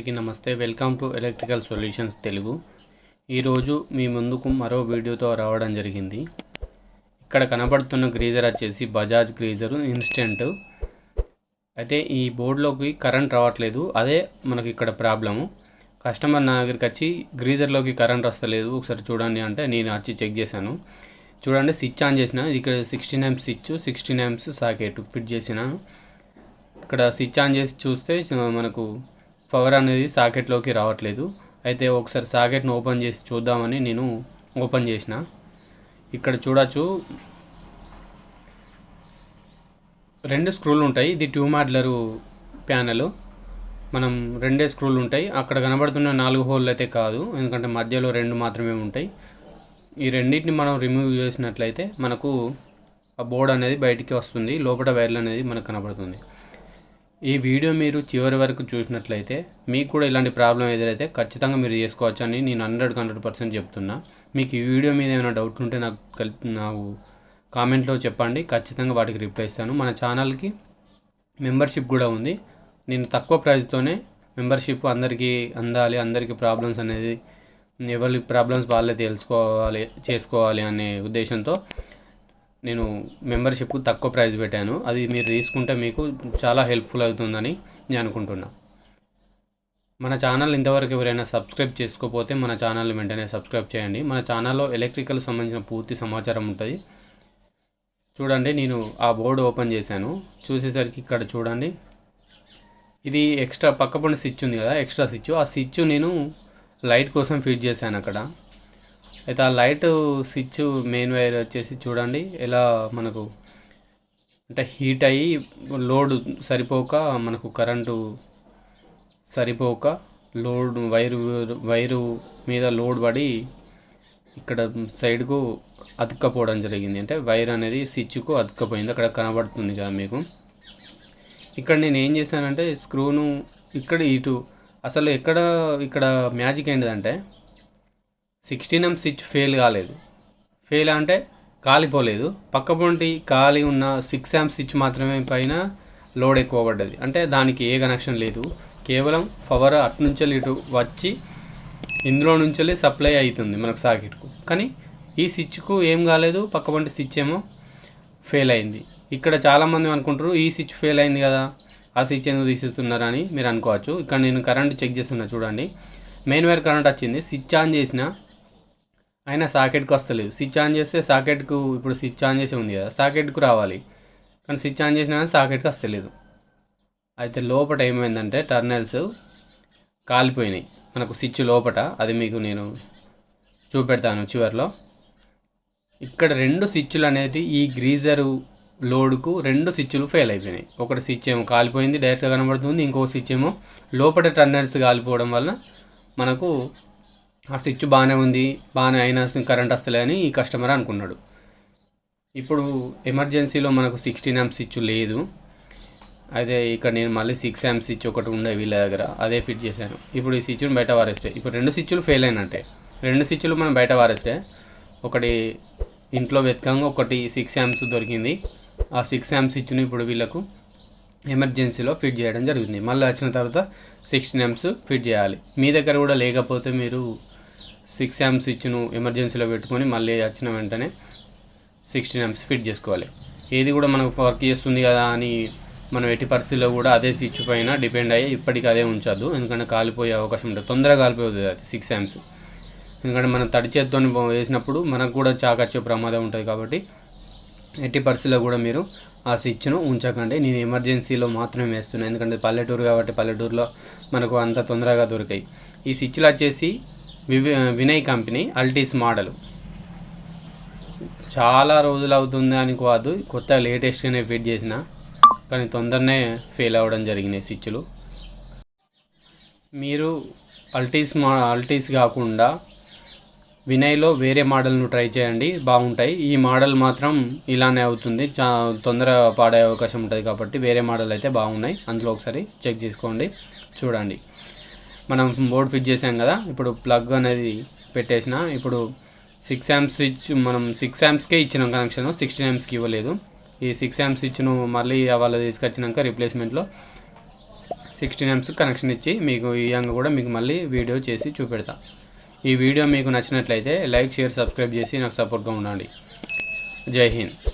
అందరికీ నమస్తే. Welcome to electrical solutions Telugu. ఈరోజు మీ ముందుకు మరో వీడియోతో రావడం జరిగింది. ఇక్కడ కనబడుతున్న గ్రీజర్ వచ్చేసి బజాజ్ గ్రీజర్ ఇన్స్టెంట్. అయితే ఈ బోర్డులోకి కరెంట్ రావట్లేదు. అదే మనకి ఇక్కడ ప్రాబ్లము. కస్టమర్ నా దగ్గరికి వచ్చి గ్రీజర్లోకి కరెంట్ వస్తలేదు. ఒకసారి చూడండి అంటే నేను వచ్చి చెక్ చేశాను. చూడండి స్విచ్ ఆన్ చేసిన. ఇక్కడ sixteen amps switch sixteen amps socket fit చేసిన. ఇక్కడ స్విచ్ ఆన్ చేసి చూస్తే మనకు పవర్ అనేది సాకెట్లోకి రావట్లేదు. అయితే ఒకసారి సాకెట్ను ఓపెన్ చేసి చూద్దామని నేను ఓపెన్ చేసిన. ఇక్కడ చూడొచ్చు. రెండు స్క్రూలు ఉంటాయి. ఇది ట్యూ మాడ్లరు ప్యానెల్. మనం రెండే స్క్రూలు ఉంటాయి. అక్కడ కనబడుతున్న నాలుగు హోల్ అయితే కాదు. ఎందుకంటే మధ్యలో రెండు మాత్రమే ఉంటాయి. ఈ రెండింటిని మనం రిమూవ్ చేసినట్లయితే మనకు ఆ బోర్డ్ అనేది బయటికి వస్తుంది. లోపల వైర్లు అనేది మనకు కనబడుతుంది. ఈ వీడియో మీరు చివరి వరకు చూసినట్లయితే మీకు కూడా ఇలాంటి ప్రాబ్లం ఎదురైతే ఖచ్చితంగా మీరు చేసుకోవచ్చు అని నేను హండ్రెడ్ హండ్రెడ్ పర్సెంట్ చెప్తున్నా. మీకు ఈ వీడియో మీద ఏమైనా డౌట్ ఉంటే నాకు కలిపి నాకు కామెంట్లో చెప్పండి. ఖచ్చితంగా వాటికి రిప్లై ఇస్తాను. మన ఛానల్కి మెంబర్షిప్ కూడా ఉంది. నేను తక్కువ ప్రైస్తోనే మెంబర్షిప్ అందరికీ అందాలి అందరికీ ప్రాబ్లమ్స్ అనేది ఎవరి ప్రాబ్లమ్స్ వాళ్ళే తెలుసుకోవాలి చేసుకోవాలి అనే ఉద్దేశంతో నేను మెంబర్షిప్ తక్కువ ప్రైస్ పెట్టాను. అది మీరు తీసుకుంటే మీకు చాలా హెల్ప్ఫుల్ అవుతుందని నేను అనుకుంటున్నా. మన ఛానల్ ఇంతవరకు ఎవరైనా సబ్స్క్రైబ్ చేసుకోకపోతే మన ఛానల్ని వెంటనే సబ్స్క్రైబ్ చేయండి. మన ఛానల్లో ఎలక్ట్రికల్ సంబంధించిన పూర్తి సమాచారం ఉంటుంది. చూడండి నేను ఆ బోర్డు ఓపెన్ చేశాను. చూసేసరికి ఇక్కడ చూడండి. ఇది ఎక్స్ట్రా పక్కపండి స్విచ్ ఉంది కదా ఎక్స్ట్రా స్విచ్. ఆ స్విచ్ నేను లైట్ కోసం ఫిట్ చేశాను అక్కడ. అయితే ఆ లైట్ స్విచ్ మెయిన్ వైర్ వచ్చేసి చూడండి ఎలా మనకు అంటే హీట్ అయ్యి లోడ్ సరిపోక మనకు కరెంటు సరిపోక లోడ్ వైరు వైరు మీద లోడ్ పడి ఇక్కడ సైడ్కు అతుక్కపోవడం జరిగింది. అంటే వైర్ అనేది స్విచ్కు అతుక్కపోయింది. అక్కడ కనబడుతుంది కదా మీకు. ఇక్కడ నేను ఏం చేశానంటే స్క్రూను ఇక్కడ ఇటు అసలు ఎక్కడ ఇక్కడ మ్యాజిక్ ఏంటిదంటే సిక్స్టీన్ ఎం స్విచ్ ఫెయిల్ కాలేదు. ఫెయిల్ అంటే కాలిపోలేదు. పక్కపొంటి ఖాళీ ఉన్న సిక్స్ యామ్ స్విచ్ మాత్రమే పైన లోడ్ ఎక్కువ పడ్డది అంటే దానికి ఏ కనెక్షన్ లేదు. కేవలం పవర్ అటు నుంచి ఇటు వచ్చి ఇందులో నుంచి సప్లై అవుతుంది మనకు సాకెట్కు. కానీ ఈ స్విచ్కు ఏం కాలేదు. పక్కపొంటి స్విచ్ ఏమో ఫెయిల్ అయింది. ఇక్కడ చాలామంది అనుకుంటారు ఈ స్విచ్ ఫెయిల్ అయింది కదా ఆ స్విచ్ ఎందుకు తీసేస్తున్నారని మీరు అనుకోవచ్చు. ఇక్కడ నేను కరెంట్ చెక్ చేస్తున్నా చూడండి. మెయిన్ వైర్ కరెంట్ వచ్చింది. స్విచ్ ఆన్ చేసిన అయినా సాకెట్కి వస్తలేదు స్విచ్ ఆన్ చేస్తే సాకెట్కు ఇప్పుడు స్విచ్ ఆన్ చేసి ఉంది కదా సాకెట్కు రావాలి. కానీ స్విచ్ ఆన్ చేసినా కానీ సాకెట్కి వస్తలేదు. అయితే లోపల ఏమైందంటే టర్నల్స్ కాలిపోయినాయి. మనకు స్విచ్ లోపట అది మీకు నేను చూపెడతాను చివరిలో. ఇక్కడ రెండు స్విచ్లు అనేది ఈ గ్రీజరు లోడ్కు రెండు స్విచ్లు ఫెయిల్ అయిపోయినాయి. ఒకటి స్విచ్ ఏమో కాలిపోయింది డైరెక్ట్గా కనబడుతుంది ఇంకో స్విచ్ ఏమో లోపల టర్నల్స్ కాలిపోవడం వల్ల మనకు ఆ స్విచ్ బాగానే ఉంది బాగానే అయినా కరెంట్ వస్తలే అని ఈ కస్టమర్ అనుకున్నాడు. ఇప్పుడు ఎమర్జెన్సీలో మనకు సిక్స్టీన్ యామ్ స్విచ్ లేదు. అయితే ఇక్కడ నేను మళ్ళీ సిక్స్ యామ్ స్విచ్ ఒకటి ఉండే వీళ్ళ దగ్గర అదే ఫిట్ చేశాను. ఇప్పుడు ఈ స్విచ్ను బయట వారేస్తే ఇప్పుడు రెండు స్విచ్లు ఫెయిల్ అయినట్టే. రెండు స్విచ్లు మనం బయట వారేస్తే ఒకటి ఇంట్లో వెతకంగా ఒకటి సిక్స్ యామ్స్ దొరికింది. ఆ సిక్స్ యామ్ స్విచ్ను ఇప్పుడు వీళ్ళకు ఎమర్జెన్సీలో ఫిట్ చేయడం జరుగుతుంది. మళ్ళీ వచ్చిన తర్వాత సిక్స్టీన్ యామ్స్ ఫిట్ చేయాలి. మీ దగ్గర కూడా లేకపోతే మీరు సిక్స్ యామ్స్ స్విచ్ను ఎమర్జెన్సీలో పెట్టుకొని మళ్ళీ వచ్చిన వెంటనే సిక్స్టీన్ యామ్స్ ఫిట్ చేసుకోవాలి. ఏది కూడా మనకు వర్క్ చేస్తుంది కదా అని మనం ఎట్టి పరిస్థితుల్లో కూడా అదే స్విచ్ పైన డిపెండ్ అయ్యి ఇప్పటికి అదే ఉంచద్దు. ఎందుకంటే కాలిపోయే అవకాశం ఉంటుంది. తొందరగా కాలిపోతుంది అది సిక్స్ యామ్స్ ఎందుకంటే మనం తడి చేత్తో వేసినప్పుడు మనకు కూడా చాకచ్చే ప్రమాదం ఉంటుంది కాబట్టి ఎట్టి పరిస్థితుల్లో కూడా మీరు ఆ స్విచ్ను ఉంచకండి. నేను ఎమర్జెన్సీలో మాత్రమే వేస్తున్నాను. ఎందుకంటే పల్లెటూరు కాబట్టి పల్లెటూరులో మనకు అంత తొందరగా దొరికాయి. ఈ స్విచ్లు వచ్చేసి వినయ్ కంపెనీ అల్టీస్ మోడల్. చాలా రోజులు అవుతుంది అని కాదు కొత్త లేటెస్ట్గానే ఫిట్ చేసిన కానీ తొందరనే ఫెయిల్ అవ్వడం జరిగినాయి స్విచ్లు. మీరు అల్టీస్ మా అల్టీస్ కాకుండా వినయ్లో వేరే మోడల్ను ట్రై చేయండి బాగుంటాయి. ఈ మోడల్ మాత్రం ఇలానే అవుతుంది చా తొందరగా పాడే అవకాశం ఉంటుంది కాబట్టి వేరే మోడల్ అయితే బాగున్నాయి. అందులో ఒకసారి చెక్ చేసుకోండి చూడండి. మనం బోర్డ్ ఫిట్ చేసాం కదా ఇప్పుడు ప్లగ్ అనేది పెట్టేసిన ఇప్పుడు సిక్స్ యామ్ స్విచ్ మనం సిక్స్ యామ్స్కే ఇచ్చినాం కనెక్షన్ సిక్స్టీన్ యామ్స్కి ఇవ్వలేదు. ఈ సిక్స్ యామ్ స్విచ్ను మళ్ళీ వాళ్ళు తీసుకొచ్చినాక రిప్లేస్మెంట్లో సిక్స్టీన్ యామ్స్ కనెక్షన్ ఇచ్చి మీకు ఈ విధంగా కూడా మీకు మళ్ళీ వీడియో చేసి చూపెడతా. ఈ వీడియో మీకు నచ్చినట్లయితే లైక్ షేర్ సబ్స్క్రైబ్ చేసి నాకు సపోర్ట్గా ఉండండి. జై హింద్.